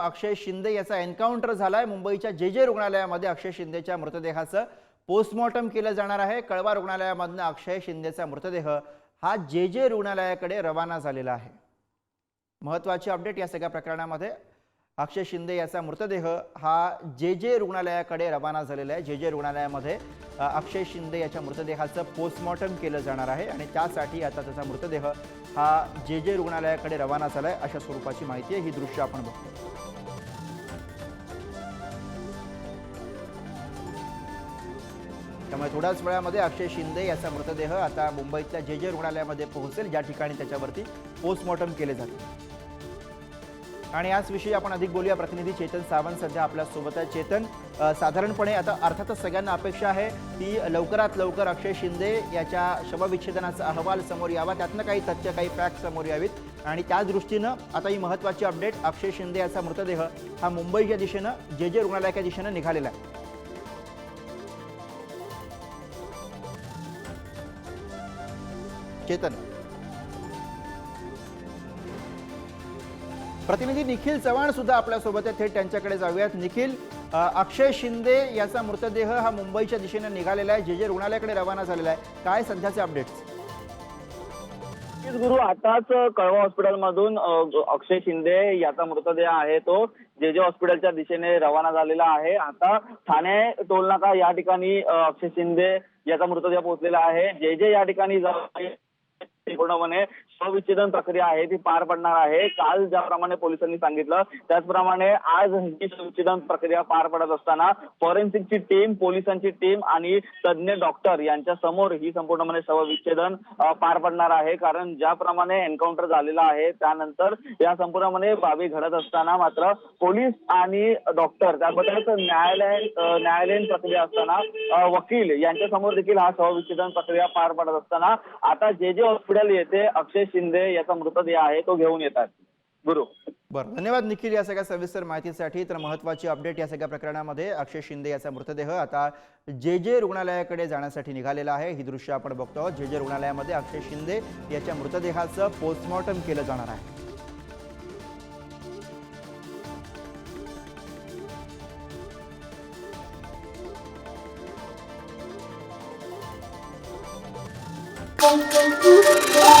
अक्षय शिंदे याचा एन्काउंटर झालाय. मुंबईच्या जे जे रुग्णालयामध्ये अक्षय शिंदेच्या मृतदेहाचं पोस्टमॉर्टम केलं जाणार आहे. कळवा रुग्णालयामधनं अक्षय शिंदेचा मृतदेह हा जे जे रुग्णालयाकडे रवाना झालेला आहे. महत्त्वाची अपडेट या सगळ्या प्रकरणामध्ये अक्षय शिंदे याचा मृतदेह हा जे जे रुग्णालयाकडे रवाना झालेला आहे. जे जे रुग्णालयामध्ये अक्षय शिंदे याच्या मृतदेहाचं पोस्टमॉर्टम केलं जाणार आहे आणि त्यासाठी आता त्याचा मृतदेह हा जे जे रुग्णालयाकडे रवाना झाला आहे अशा स्वरूपाची माहिती आहे. ही दृश्य आपण बघतो. त्यामुळे थोड्याच वेळामध्ये अक्षय शिंदे याचा मृतदेह आता मुंबईतल्या जे जे रुग्णालयामध्ये पोहोचेल ज्या ठिकाणी त्याच्यावरती पोस्टमॉर्टम केले जाते. आणि याच विषयी आपण अधिक बोलूया. प्रतिनिधी चेतन सावंत सध्या आपल्यासोबत आहे. चेतन साधारणपणे आता अर्थातच सगळ्यांना अपेक्षा आहे की लवकरात लवकर अक्षय शिंदे याच्या शवविच्छेदनाचा अहवाल समोर यावा. त्यातनं काही तथ्य काही फॅक्ट समोर यावीत. आणि त्या दृष्टीनं आता ही महत्त्वाची अपडेट अक्षय शिंदे याचा मृतदेह हा मुंबईच्या दिशेनं जे जे रुग्णालयाच्या दिशेनं निघालेला आहे. चेतन. प्रतिनिधी निखिल चव्हाण सुद्धा आपल्यासोबत आहे थेट त्यांच्याकडे जाऊयात. निखिल अक्षय शिंदे याचा मृतदेह हा मुंबईच्या दिशेने निघालेला आहे. जे जे रुग्णालयाकडे रवाना झालेला आहे. काय सध्याचे अपडेट्स गुरु आताच कळवा हॉस्पिटलमधून अक्षय शिंदे याचा मृतदेह आहे तो जे जे हॉस्पिटलच्या दिशेने रवाना झालेला आहे. आता ठाणे टोलनाका या ठिकाणी अक्षय शिंदे याचा मृतदेह पोहोचलेला आहे. जे जे या ठिकाणी ಗುಣವನ್ನೇ शवविच्छेदन प्रक्रिया आहे ती पार पडणार आहे. काल ज्याप्रमाणे पोलिसांनी सांगितलं त्याचप्रमाणे आज ही शवविच्छेदन प्रक्रिया पार पडत असताना फॉरेन्सिकची टीम पोलिसांची टीम आणि तज्ज्ञ डॉक्टर यांच्या समोर ही संपूर्णपणे शवविच्छेदन पार पडणार आहे. कारण ज्याप्रमाणे एन्काउंटर झालेला आहे त्यानंतर या संपूर्णपणे बाबी घडत असताना मात्र पोलीस आणि डॉक्टर त्याबद्दलच न्यायालय न्यायालयीन प्रक्रिया असताना वकील यांच्या समोर देखील हा शवविच्छेदन प्रक्रिया पार पडत असताना आता जे जे हॉस्पिटल येते अक्षय शिंदे याचा मृतदेह आहे तो घेऊन येतात. गुरु. बरं धन्यवाद निखिल या सगळ्या सविस्तर माहितीसाठी. तर महत्त्वाची अपडेट या सगळ्या प्रकरणामध्ये अक्षय शिंदे याचा मृतदेह आता जे जे रुग्णालयाकडे जाण्यासाठी निघालेला आहे ही दृश्य आपण बघतो आहोत. जे जे रुग्णालयामध्ये अक्षय शिंदे याच्या मृतदेहाचं पोस्टमॉर्टम केलं जाणार आहे. Thank you.